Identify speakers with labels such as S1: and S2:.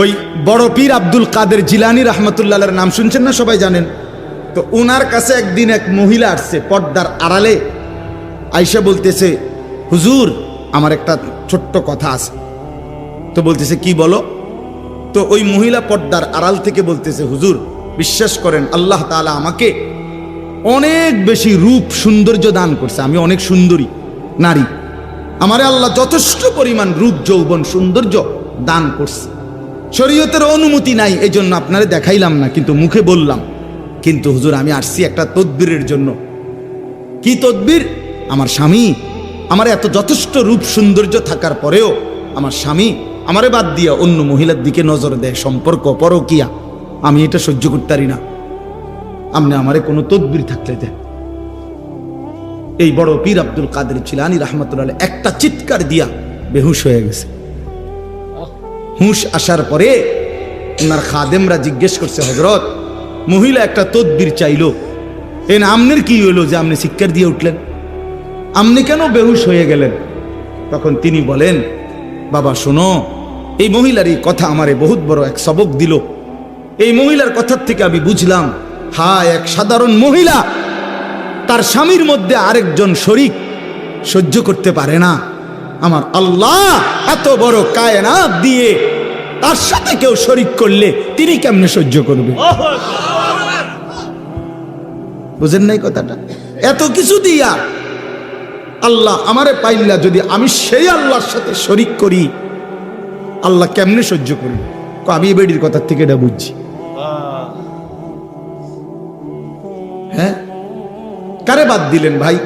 S1: ওই বড় পীর আব্দুল কাদের জিলানি রহমতুল্লাহের নাম শুনছেন না সবাই জানেন? তো ওনার কাছে একদিন এক মহিলা আসছে পর্দার আড়ালে। আইসা বলতেছে, হুজুর, আমার একটা ছোট্ট কথা আছে। তো বলতেছে, কি বলো? তো ওই মহিলা পর্দার আড়াল থেকে বলতেছে, হুজুর, বিশ্বাস করেন, আল্লাহ তাআলা আমাকে অনেক বেশি রূপ সৌন্দর্য দান করছে। আমি অনেক সুন্দরী, নারী। আমারে আল্লাহ যথেষ্ট পরিমাণ রূপ, যৌবন, সৌন্দর্য দান করছে। শরীয়তের অনুমতি নাই এই জন্য আপনারে দেখাইলাম না, কিন্তু মুখে বললাম। কিন্তু হুজুর, আমি আসছি একটা তদবিরের জন্য। কি তদবির? আমার স্বামী। আমার এত যথেষ্ট রূপ সৌন্দর্য থাকার পরেও আমার স্বামী আমারে বাদ দিয়া অন্য মহিলার দিকে নজর দেয়, সম্পর্ক পরকিয়া। আমি এটা সহ্য করতে পারি না। আপনি আমারে কোনো তদবির থাকলে দেন। এই বড় পীর আব্দুল কাদের চিলানি রহমতুল্লাহ একটা চিৎকার দিয়া বেহুশ হয়ে গেছে। হুঁশ আসার পরে ওনার খাদেমরা জিজ্ঞেস করছে হজরত মহিলা একটা তদবির চাইলো। এ না, আমনের কি হইল যে আপনি শিক্ষার দিয়ে উঠলেন? আপনি কেন বেহুশ হয়ে গেলেন? তখন তিনি বলেন, বাবা, শোনো, এই মহিলার এই কথা আমারে বহুত বড় এক সবক দিল। এই মহিলার কথার থেকে আমি বুঝলাম হা এক সাধারণ মহিলা! তার স্বামীর মধ্যে আরেকজন শরিক সহ্য করতে পারে না। আমার আল্লাহ এত বড় কায়নাত দিয়ে তার সাথে কেউ শরিক করলে তিনি কেমনে সহ্য করবে? বুঝেন নাই কথাটা? এত কিছু দিয়া আল্লাহ আমারে পাইল্লা যদি আমি সেই আল্লাহর সাথে শরিক করি আল্লাহ কেমনে সহ্য করবে? আমি এই বেডির কথার থেকে এটা বুঝছি। হ্যাঁ? কারে বাদ দিলেন ভাই?